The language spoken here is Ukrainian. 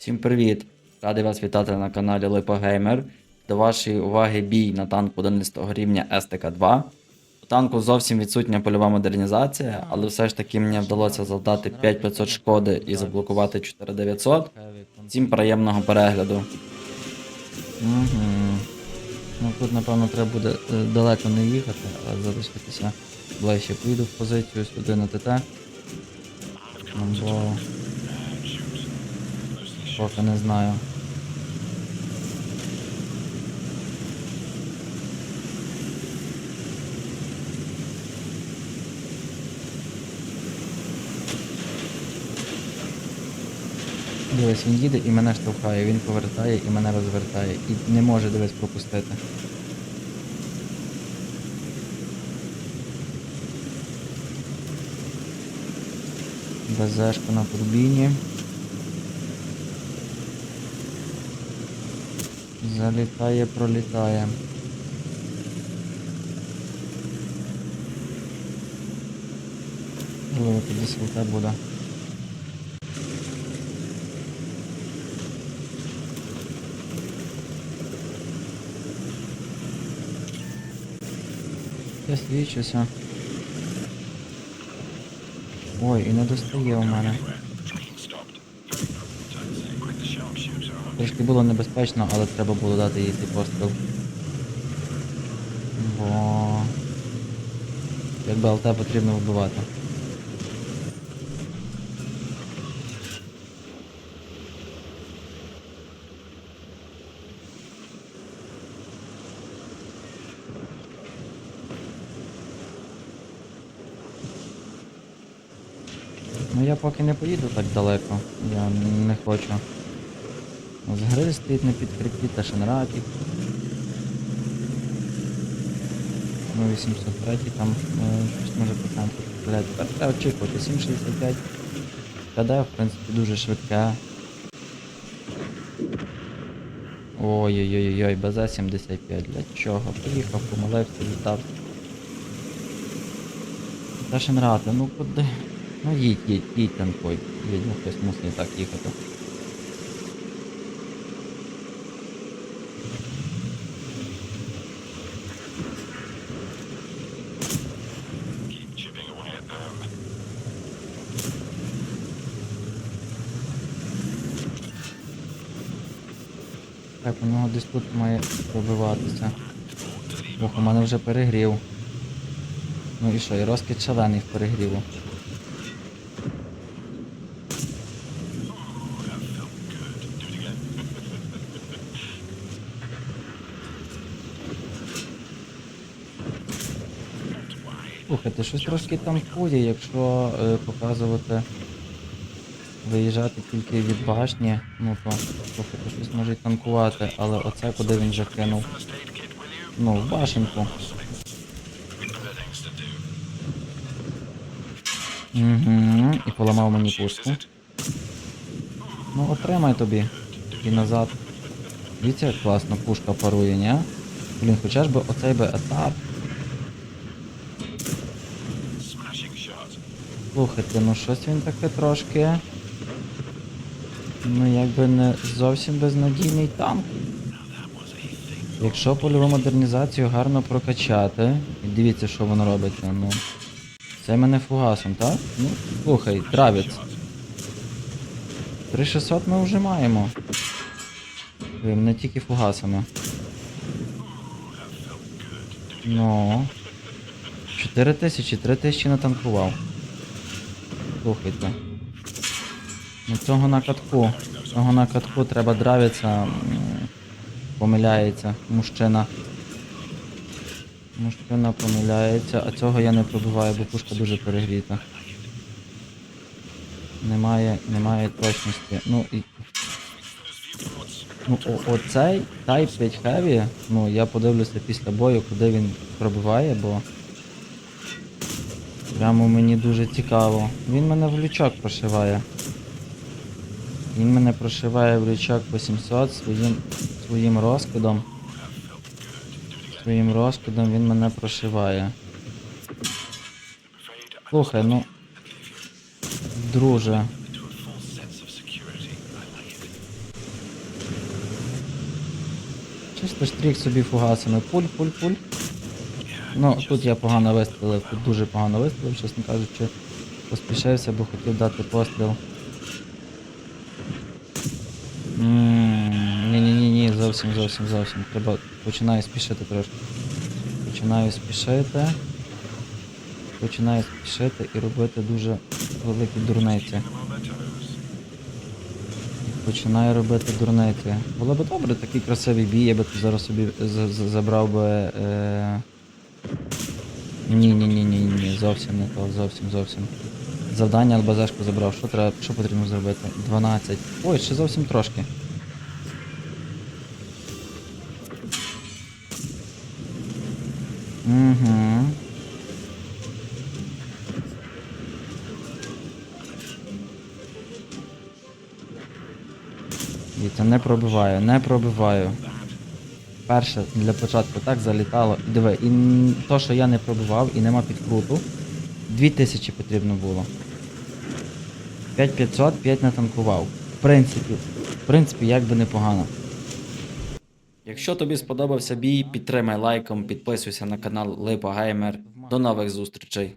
Всім привіт! Радий вас вітати на каналі Геймер. До вашої уваги бій на танку 11 рівня СТК-2. У танку зовсім відсутня польова модернізація, але все ж таки мені вдалося завдати 5500 шкоди і заблокувати 4900. Всім приємного перегляду. Угу. Ну тут, напевно, треба буде е, далеко не їхати, а залишитися ближче. Поїду в позицію сюди на ТТ. Ну, Поки не знаю. Дивись, він їде і мене штовхає, він повертає і мене розвертає. І не може дивись пропустити. БЗшка на турбіні. Залітає, пролітає. Можливо, тоді світа буде. Я свічуся. Ой, і не достає у мене. Трошки було небезпечно, але треба було дати їй цей постріл. Бо... Якби ЛТ потрібно вбивати. Ну я поки не поїду так далеко. Я не хочу. З гри стоїть на підкріпі та Шенратік. Ну 803 там е, щось може по центру стріляти. Треба очікувати 7.65. КД, в принципі, дуже швидке. Ой-ой-ой-ой, БЗ-75. Для чого? Поїхав, помилився, літав. Та Шенрати, ну куди? Ну їдь, їдь, їдь танкой. Їдь, ну хтось мусить так їхати. Так, у нього десь тут має пробиватися. Ох, у мене вже перегрів. Ну і що, і розкид шалений в перегріву. Слухайте, щось трошки танкує, якщо е, показувати виїжджати тільки від башні, ну то слухайте, щось може танкувати, але оце куди він вже кинув. Ну, в башенку. Угу, і поламав мені пушку. Ну, отримай тобі. І назад. Дивіться, як класно пушка парує, ні? Блін, хоча ж би оцей би етап. Слухайте, ну щось він таке трошки. Ну якби не зовсім безнадійний танк. Якщо польову модернізацію гарно прокачати, і дивіться, що воно робиться, ну. Це мене фугасом, так? Ну, слухай, травець. 3600 ми вже маємо. Ви не тільки фугасами. Ну. 4000, 3000 натанкував. Слухайте. Ну цього на катку. Цього на катку треба дравитися. Помиляється мужчина. Мужчина помиляється, а цього я не пробиваю, бо пушка дуже перегріта. Немає, немає точності. Ну і. Ну, о, оцей Type 5 Heavy, ну я подивлюся після бою, куди він пробиває, бо. Прямо мені дуже цікаво. Він мене в лючок прошиває. Він мене прошиває в річок 800 своїм своїм розкидом. Своїм розкидом він мене прошиває. Слухай, ну. Друже. Чисто стрік собі фугасами. Пуль, пуль, пуль. Ну, тут я погано вистрілив, тут дуже погано вистрілив, чесно кажучи. Поспішився, бо хотів дати постріл. Ні-ні-ні, зовсім, зовсім, зовсім. Треба. Починаю спішити трошки. Починаю спішити. Починаю спішити і робити дуже великі дурниці. Починаю робити дурниці. Було б добре, такий красивий бій, я би тут зараз собі забрав би. Е... Ні, ні, ні, ні, ні, зовсім не то, зовсім, зовсім. Завдання ЛБЗшку забрав. Що треба, що потрібно зробити? 12. Ой, ще зовсім трошки. Угу. Дивіться, не пробиваю, не пробиваю. Перше для початку так залітало. Диви, і то, що я не пробивав і нема підкруту, 2000 потрібно було. 5500, 5 натанкував. В принципі, в принципі, як би непогано. Якщо тобі сподобався бій, підтримай лайком, підписуйся на канал Липа Геймер. До нових зустрічей.